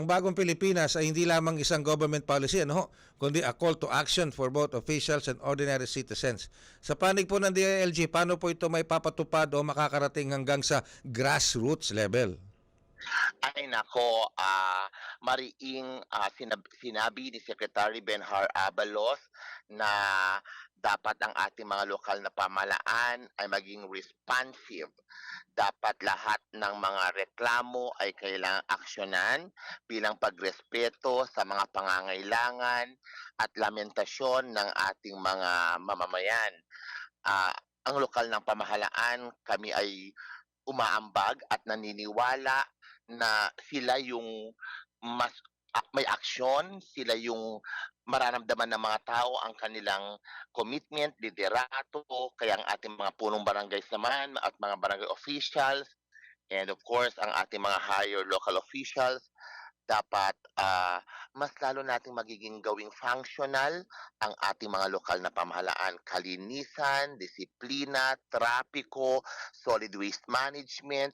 ang bagong Pilipinas ay hindi lamang isang government policy, ano ho, kundi a call to action for both officials and ordinary citizens. Sa panig po ng DILG, paano po ito may papatupad o makakarating hanggang sa grassroots level? Ay nako, ah mariing ah, sinab- sinabi ni Secretary Benhar Abalos na dapat ang ating mga lokal na pamalaan ay maging responsive. Dapat lahat ng mga reklamo ay kailangang aksyonan bilang pagrespeto sa mga pangangailangan at lamentasyon ng ating mga mamamayan. Ah, ang lokal ng pamahalaan, kami ay umaambag at naniniwala na sila yung mas ah, may aksyon, sila yung mararamdaman ng mga tao ang kanilang commitment, liderato, kaya ang ating mga punong barangays naman at mga barangay officials and of course ang ating mga higher local officials dapat ah, mas lalo nating magiging gawing functional ang ating mga lokal na pamahalaan. Kalinisan, disiplina, trapiko, solid waste management,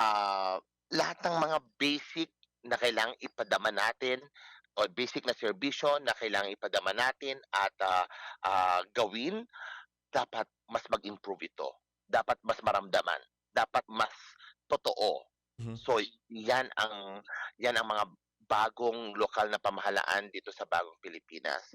ah, lahat ng mga basic na kailangang ipadama natin o basic na serbisyo na kailangang ipadama natin at ah, ah, gawin, dapat mas mag-improve ito. Dapat mas maramdaman. Dapat mas totoo. Mhm. So, yan ang yan ang mga bagong lokal na pamahalaan dito sa bagong Pilipinas.